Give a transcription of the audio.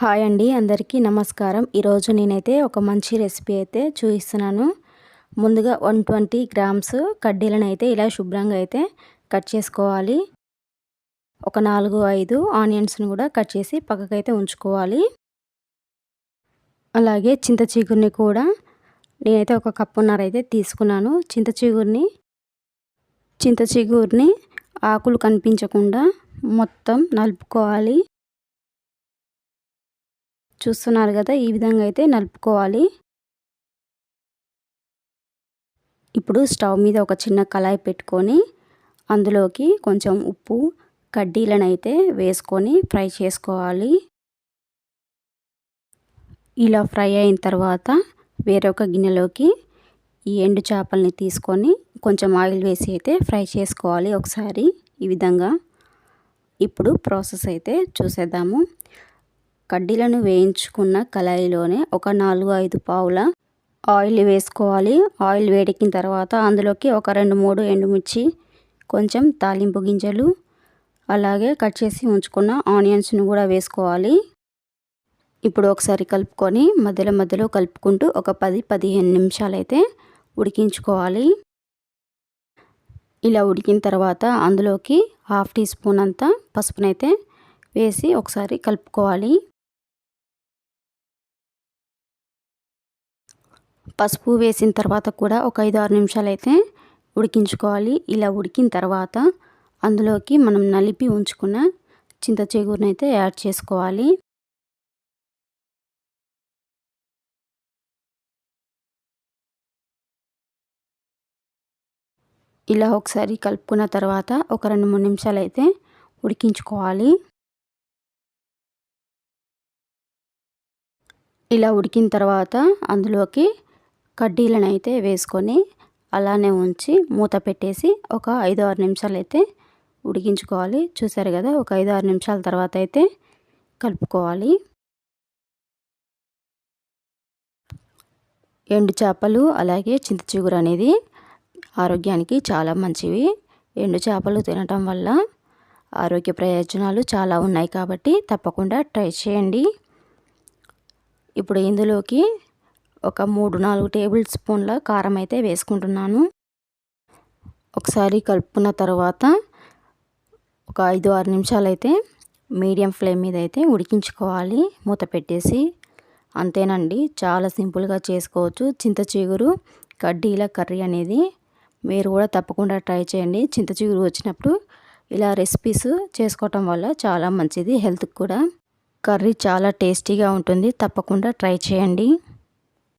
Hi అండి అందరికీ నమస్కారం. ఈరోజు నేనైతే ఒక మంచి రెసిపీ అయితే చూపిస్తున్నాను. ముందుగా వన్ ట్వంటీ గ్రామ్స్ కడ్డీలను అయితే ఇలా శుభ్రంగా అయితే కట్ చేసుకోవాలి. ఒక నాలుగు ఐదు ఆనియన్స్ని కూడా కట్ చేసి పక్కకైతే ఉంచుకోవాలి. అలాగే చింత చిగురిని కూడా నేనైతే ఒక కప్పున్నర అయితే తీసుకున్నాను. చింత చిగురిని చింత చిగురిని ఆకులు కనిపించకుండా మొత్తం నలుపుకోవాలి. చూస్తున్నారు కదా ఈ విధంగా అయితే నలుపుకోవాలి. ఇప్పుడు స్టవ్ మీద ఒక చిన్న కళాయి పెట్టుకొని అందులోకి కొంచెం ఉప్పు కడ్డీలను అయితే వేసుకొని ఫ్రై చేసుకోవాలి. ఇలా ఫ్రై అయిన తర్వాత వేరొక గిన్నెలోకి ఈ ఎండు చేపల్ని తీసుకొని కొంచెం ఆయిల్ వేసి అయితే ఫ్రై చేసుకోవాలి ఒకసారి ఈ విధంగా. ఇప్పుడు ప్రాసెస్ అయితే చూసేద్దాము. కడ్డీలను వేయించుకున్న కళాయిలోనే ఒక నాలుగు ఐదు పావుల ఆయిల్ వేసుకోవాలి. ఆయిల్ వేడెక్కిన తర్వాత అందులోకి ఒక రెండు మూడు ఎండుమిర్చి కొంచెం తాలింపు గింజలు అలాగే కట్ చేసి ఉంచుకున్న ఆనియన్స్ను కూడా వేసుకోవాలి. ఇప్పుడు ఒకసారి కలుపుకొని మధ్యలో మధ్యలో కలుపుకుంటూ ఒక పది పదిహేను నిమిషాలు అయితే ఉడికించుకోవాలి. ఇలా ఉడికిన తర్వాత అందులోకి హాఫ్ టీ స్పూన్ అంతా పసుపునైతే వేసి ఒకసారి కలుపుకోవాలి. పసుపు వేసిన తర్వాత కూడా ఒక ఐదు ఆరు నిమిషాలు అయితే ఉడికించుకోవాలి. ఇలా ఉడికిన తర్వాత అందులోకి మనం నలిపి ఉంచుకున్న చింత చిగురుని అయితే యాడ్ చేసుకోవాలి. ఇలా ఒకసారి కలుపుకున్న తర్వాత ఒక రెండు మూడు నిమిషాలు అయితే ఉడికించుకోవాలి. ఇలా ఉడికిన తర్వాత అందులోకి కడ్డీలను అయితే వేసుకొని అలానే ఉంచి మూత పెట్టేసి ఒక ఐదు ఆరు నిమిషాలు అయితే ఉడికించుకోవాలి. చూసారు కదా ఒక ఐదు ఆరు నిమిషాల తర్వాత అయితే కలుపుకోవాలి. ఎండు చేపలు అలాగే చింత చిగురు అనేది ఆరోగ్యానికి చాలా మంచివి. ఎండు చేపలు తినటం వల్ల ఆరోగ్య ప్రయోజనాలు చాలా ఉన్నాయి కాబట్టి తప్పకుండా ట్రై చేయండి. ఇప్పుడు ఇందులోకి ఒక మూడు నాలుగు టేబుల్ స్పూన్ల కారం అయితే వేసుకుంటున్నాను. ఒకసారి కలుపుకున్న తర్వాత ఒక ఐదు ఆరు నిమిషాలు అయితే మీడియం ఫ్లేమ్ మీద అయితే ఉడికించుకోవాలి. మూత పెట్టేసి అంతేనండి చాలా సింపుల్గా చేసుకోవచ్చు. చింత చిగురు కడ్డీల కర్రీ అనేది మీరు కూడా తప్పకుండా ట్రై చేయండి. చింత చిగురు వచ్చినప్పుడు ఇలా రెసిపీస్ చేసుకోవటం వల్ల చాలా మంచిది హెల్త్కి కూడా. కర్రీ చాలా టేస్టీగా ఉంటుంది తప్పకుండా ట్రై చేయండి.